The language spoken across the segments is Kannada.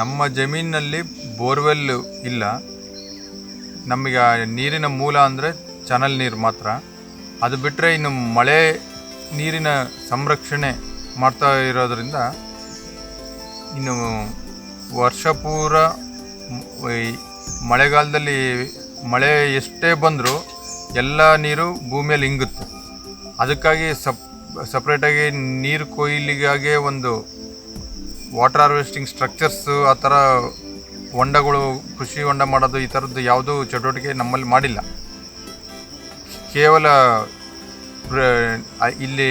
ನಮ್ಮ ಜಮೀನಿನಲ್ಲಿ ಬೋರ್ವೆಲ್ ಇಲ್ಲ. ನಮಗೆ ನೀರಿನ ಮೂಲ ಅಂದರೆ ಚನಲ್ ನೀರು ಮಾತ್ರ. ಅದು ಬಿಟ್ಟರೆ ಇನ್ನು ಮಳೆ ನೀರಿನ ಸಂರಕ್ಷಣೆ ಮಾಡ್ತಾ ಇರೋದರಿಂದ ಇನ್ನು ವರ್ಷ ಪೂರ ಮಳೆಗಾಲದಲ್ಲಿ ಮಳೆ ಎಷ್ಟೇ ಬಂದರೂ ಎಲ್ಲ ನೀರು ಭೂಮಿಯಲ್ಲಿ ಇಂಗುತ್ತೆ. ಅದಕ್ಕಾಗಿ ಸಪ್ ಸಪ್ರೇಟಾಗಿ ನೀರು ಕೊಯ್ಲಿಗಾಗೆ ಒಂದು ವಾಟರ್ ಹಾರ್ವೆಸ್ಟಿಂಗ್ ಸ್ಟ್ರಕ್ಚರ್ಸು ಆ ಥರ ಹೊಂಡಗಳು, ಕೃಷಿ ಹೊಂಡ ಮಾಡೋದು, ಈ ಥರದ್ದು ಯಾವುದೂ ಚಟುವಟಿಕೆ ನಮ್ಮಲ್ಲಿ ಮಾಡಿಲ್ಲ. ಕೇವಲ ಇಲ್ಲಿ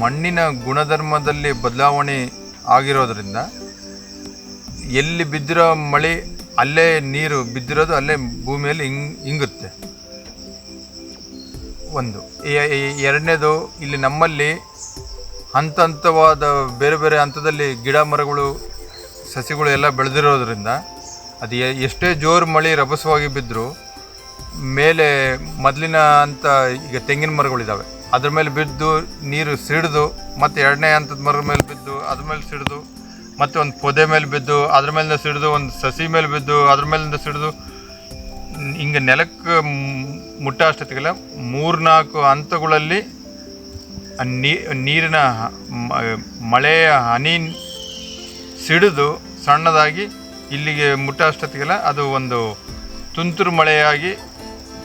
ಮಣ್ಣಿನ ಗುಣಧರ್ಮದಲ್ಲಿ ಬದಲಾವಣೆ ಆಗಿರೋದ್ರಿಂದ, ಎಲ್ಲಿ ಬಿದ್ದಿರೋ ಮಳೆ, ಅಲ್ಲೇ ನೀರು ಬಿದ್ದಿರೋದು, ಅಲ್ಲೇ ಭೂಮಿಯಲ್ಲಿ ಹಿಂಗ್ ಇಂಗುತ್ತೆ. ಒಂದು. ಎರಡನೇದು, ಇಲ್ಲಿ ನಮ್ಮಲ್ಲಿ ಹಂತ ಹಂತವಾದ ಬೇರೆ ಬೇರೆ ಹಂತದಲ್ಲಿ ಗಿಡ ಮರಗಳು, ಸಸಿಗಳು ಎಲ್ಲ ಬೆಳೆದಿರೋದ್ರಿಂದ ಅದು ಎಷ್ಟೇ ಜೋರು ಮಳೆ ರಭಸವಾಗಿ ಬಿದ್ದರೂ ಮೇಲೆ ಮೊದಲಿನ ಅಂತ ಈಗ ತೆಂಗಿನ ಮರಗಳಿದ್ದಾವೆ ಅದ್ರ ಮೇಲೆ ಬಿದ್ದು ನೀರು ಸಿಡಿದು ಮತ್ತು ಎರಡನೇ ಹಂತದ ಮರದ ಮೇಲೆ ಬಿದ್ದು ಅದ್ರ ಮೇಲೆ ಸಿಡಿದು ಮತ್ತು ಒಂದು ಪೊದೆ ಮೇಲೆ ಬಿದ್ದು ಅದ್ರ ಮೇಲಿಂದ ಸಿಡಿದು ಒಂದು ಸಸಿ ಮೇಲೆ ಬಿದ್ದು ಅದ್ರ ಮೇಲಿಂದ ಸಿಡಿದು ಹಿಂಗೆ ನೆಲಕ್ಕೆ ಮುಟ್ಟ ಅಷ್ಟೊತ್ತಿಗೆಲ್ಲ ಮೂರ್ನಾಲ್ಕು ಹಂತಗಳಲ್ಲಿ ನೀರಿನ ಮಳೆಯ ಹನಿ ಸಿಡಿದು ಸಣ್ಣದಾಗಿ ಇಲ್ಲಿಗೆ ಮುಟ್ಟ ಅಷ್ಟೊತ್ತಿಗೆಲ್ಲ ಅದು ಒಂದು ತುಂತುರು ಮಳೆಯಾಗಿ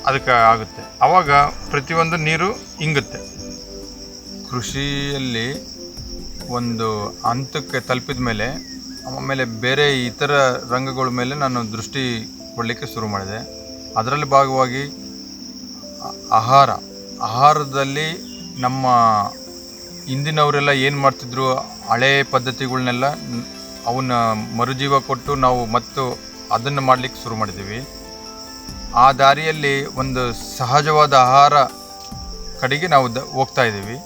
ಅದಕ್ಕೆ ಆಗುತ್ತೆ. ಆವಾಗ ಪ್ರತಿಯೊಂದು ನೀರು ಇಂಗುತ್ತೆ. ಕೃಷಿಯಲ್ಲಿ ಒಂದು ಹಂತಕ್ಕೆ ತಲುಪಿದ ಮೇಲೆ, ಆಮೇಲೆ ಬೇರೆ ಇತರ ರಂಗಗಳ ಮೇಲೆ ನಾನು ದೃಷ್ಟಿ ಕೊಡಲಿಕ್ಕೆ ಶುರು ಮಾಡಿದೆ. ಅದರಲ್ಲಿ ಭಾಗವಾಗಿ ಆಹಾರ. ಆಹಾರದಲ್ಲಿ ನಮ್ಮ ಹಿಂದಿನವರೆಲ್ಲ ಏನು ಮಾಡ್ತಿದ್ರು? ಹಳೆ ಪದ್ಧತಿಗಳನ್ನೆಲ್ಲ ಅವನ್ನ ಮರುಜೀವ ಕೊಟ್ಟು ನಾವು ಮತ್ತು ಅದನ್ನು ಮಾಡಲಿಕ್ಕೆ ಶುರು ಮಾಡಿದ್ದೀವಿ ಆ ದಾರಿಯಲ್ಲಿ ಒಂದು ಸಹಜವಾದ ಆಹಾರ ಕಡೆಗೆ ನಾವು ದ ಹೋಗ್ತಾ ಇದ್ದೀವಿ.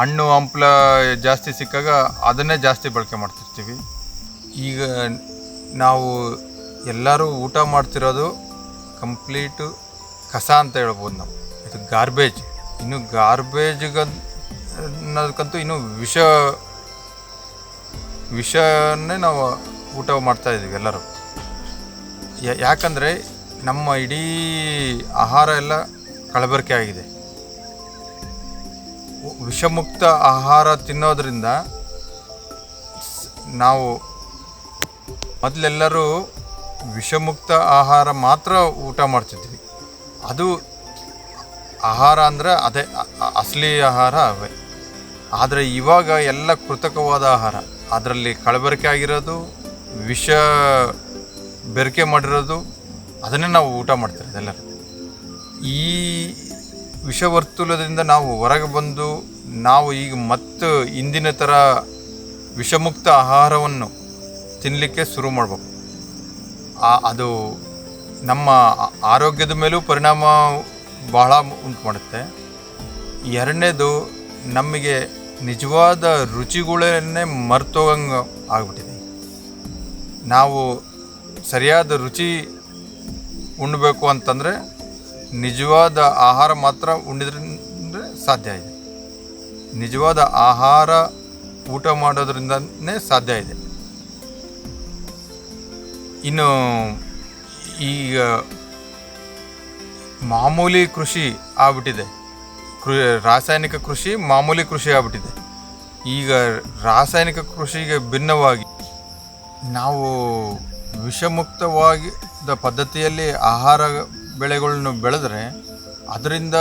ಹಣ್ಣು, ಹಂಪ್ಲ ಜಾಸ್ತಿ ಸಿಕ್ಕಾಗ ಅದನ್ನೇ ಜಾಸ್ತಿ ಬಳಕೆ ಮಾಡ್ತಿರ್ತೀವಿ. ಈಗ ನಾವು ಎಲ್ಲರೂ ಊಟ ಮಾಡ್ತಿರೋದು ಕಂಪ್ಲೀಟು ಕಸ ಅಂತ ಹೇಳ್ಬೋದು ನಾವು. ಇದು ಗಾರ್ಬೇಜ್ ಇನ್ನು ಗಾರ್ಬೇಜ್ಗ ಅನ್ನೋದಕ್ಕಂತೂ ಇನ್ನು ವಿಷ, ವಿಷನೇ ನಾವು ಊಟ ಮಾಡ್ತಾ ಇದ್ದೀವಿ ಎಲ್ಲರೂ. ಯಾಕಂದರೆ ನಮ್ಮ ಇಡೀ ಆಹಾರ ಎಲ್ಲ ಕಲಬೆರಕೆ ಆಗಿದೆ. ವಿಷಮುಕ್ತ ಆಹಾರ ತಿನ್ನೋದ್ರಿಂದ ನಾವು ಮೊದಲೆಲ್ಲರೂ ವಿಷಮುಕ್ತ ಆಹಾರ ಮಾತ್ರ ಊಟ ಮಾಡ್ತಿದ್ವಿ. ಅದು ಆಹಾರ ಅಂದರೆ ಅದೇ ಅಸಲಿ ಆಹಾರ ಅವೇ. ಆದರೆ ಇವಾಗ ಎಲ್ಲ ಕೃತಕವಾದ ಆಹಾರ. ಅದರಲ್ಲಿ ಕಳಬೆರಕೆ ಆಗಿರೋದು, ವಿಷ ಬೆರಕೆ ಮಾಡಿರೋದು, ಅದನ್ನೇ ನಾವು ಊಟ ಮಾಡ್ತಿರೋದು ಎಲ್ಲರೂ. ಈ ವಿಷವರ್ತುಲದಿಂದ ನಾವು ಹೊರಗೆ ಬಂದು ನಾವು ಈಗ ಮತ್ತು ಇಂದಿನ ಥರ ವಿಷಮುಕ್ತ ಆಹಾರವನ್ನು ತಿನ್ನಲಿಕ್ಕೆ ಶುರು ಮಾಡಬೇಕು. ಅದು ನಮ್ಮ ಆರೋಗ್ಯದ ಮೇಲೂ ಪರಿಣಾಮ ಬಹಳ ಉಂಟು ಮಾಡುತ್ತೆ. ಎರಡನೇದು ನಮಗೆ ನಿಜವಾದ ರುಚಿಗಳನ್ನೇ ಮರ್ತೋಗಂಗೆ ಆಗ್ಬಿಟ್ಟಿದೆ. ನಾವು ಸರಿಯಾದ ರುಚಿ ಉಣ್ಣಬೇಕು ಅಂತಂದರೆ ನಿಜವಾದ ಆಹಾರ ಮಾತ್ರ ಉಂಡಿದ್ರೆ ಸಾಧ್ಯ ಇದೆ. ನಿಜವಾದ ಆಹಾರ ಊಟ ಮಾಡೋದ್ರಿಂದನೇ ಸಾಧ್ಯ ಇದೆ. ಇನ್ನು ಈಗ ಮಾಮೂಲಿ ಕೃಷಿ ಆಗ್ಬಿಟ್ಟಿದೆ. ಕೃ, ರಾಸಾಯನಿಕ ಕೃಷಿ ಮಾಮೂಲಿ ಕೃಷಿ ಆಗ್ಬಿಟ್ಟಿದೆ. ಈಗ ರಾಸಾಯನಿಕ ಕೃಷಿಗೆ ಭಿನ್ನವಾಗಿ ನಾವು ವಿಷಮುಕ್ತವಾಗಿ ದ ಪದ್ಧತಿಯಲ್ಲಿ ಆಹಾರ ಬೆಳೆಗಳನ್ನು ಬೆಳೆದ್ರೆ ಅದರಿಂದ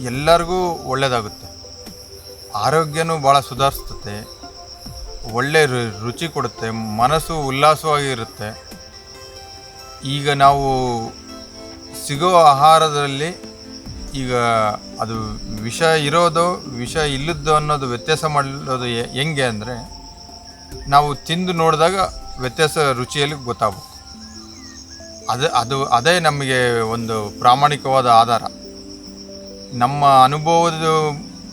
ಎಲ್ಲರಿಗೂ ಒಳ್ಳೆಯದಾಗುತ್ತೆ. ಆರೋಗ್ಯನೂ ಭಾಳ ಸುಧಾರಿಸ್ತತೆ. ಒಳ್ಳೆ ರುಚಿ ಕೊಡುತ್ತೆ. ಮನಸ್ಸು ಉಲ್ಲಾಸವಾಗಿರುತ್ತೆ. ಈಗ ನಾವು ಸಿಗೋ ಆಹಾರದಲ್ಲಿ ಈಗ ಅದು ವಿಷ ಇರೋದು, ವಿಷ ಇಲ್ಲದ್ದು ಅನ್ನೋದು ವ್ಯತ್ಯಾಸ ಮಾಡೋದು ಹೆಂಗೆ ಅಂದರೆ ನಾವು ತಿಂದು ನೋಡಿದಾಗ ವ್ಯತ್ಯಾಸ ರುಚಿಯಲ್ಲಿ ಗೊತ್ತಾಗುತ್ತೆ ಅದು ಅದು, ಅದೇ ನಮಗೆ ಒಂದು ಪ್ರಾಮಾಣಿಕವಾದ ಆಧಾರ. ನಮ್ಮ ಅನುಭವದ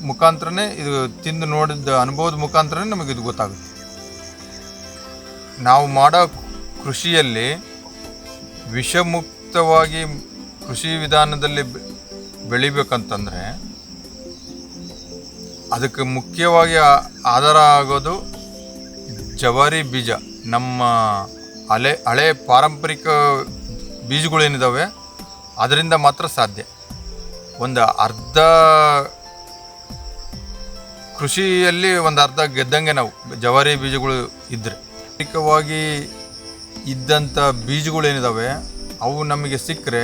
ಮುಖಾಂತರನೇ ಇದು ತಿಂದು ನೋಡಿದ ಅನುಭವದ ಮುಖಾಂತರನೇ ನಮಗೆ ಇದು ಗೊತ್ತಾಗುತ್ತೆ. ನಾವು ಮಾಡೋ ಕೃಷಿಯಲ್ಲಿ ವಿಷಮುಕ್ತವಾಗಿ ಕೃಷಿ ವಿಧಾನದಲ್ಲಿ ಬೆಳಿಬೇಕಂತಂದರೆ ಅದಕ್ಕೆ ಮುಖ್ಯವಾಗಿ ಆಧಾರ ಆಗೋದು ಜವಾರಿ ಬೀಜ. ನಮ್ಮ ಹಳೆ ಹಳೆ ಪಾರಂಪರಿಕ ಬೀಜಗಳೇನಿದ್ದಾವೆ ಅದರಿಂದ ಮಾತ್ರ ಸಾಧ್ಯ. ಒಂದು ಅರ್ಧ ಕೃಷಿಯಲ್ಲಿ ಒಂದು ಅರ್ಧ ಗೆದ್ದಂಗೆ ನಾವು ಜವಾರಿ ಬೀಜಗಳು ಇದ್ದರೆ ಪಾರಂಪರಿಕವಾಗಿ ಇದ್ದಂಥ ಬೀಜಗಳೇನಿದ್ದಾವೆ ಅವು ನಮಗೆ ಸಿಕ್ಕರೆ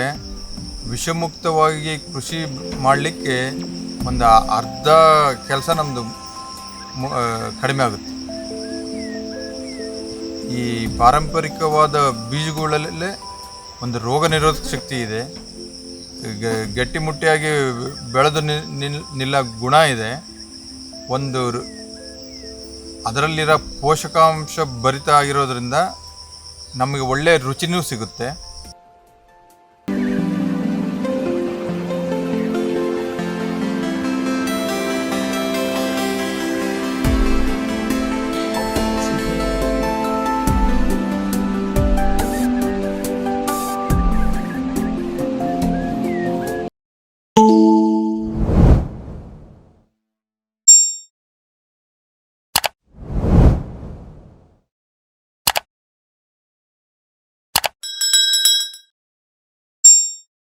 ವಿಷಮುಕ್ತವಾಗಿ ಕೃಷಿ ಮಾಡಲಿಕ್ಕೆ ಒಂದು ಅರ್ಧ ಕೆಲಸ ನಮ್ಮದು ಕಡಿಮೆ ಆಗುತ್ತೆ. ಈ ಪಾರಂಪರಿಕವಾದ ಬೀಜಗಳಲ್ಲೇ ಒಂದು ರೋಗ ನಿರೋಧಕ ಶಕ್ತಿ ಇದೆ. ಗಟ್ಟಿಮುಟ್ಟಿಯಾಗಿ ಬೆಳೆದು ನಿಲ್- ನಿಲ್ಲ ಗುಣ ಇದೆ. ಒಂದು ಅದರಲ್ಲಿರೋ ಪೋಷಕಾಂಶ ಭರಿತ ಆಗಿರೋದ್ರಿಂದ ನಮಗೆ ಒಳ್ಳೆಯ ರುಚಿನೂ ಸಿಗುತ್ತೆ.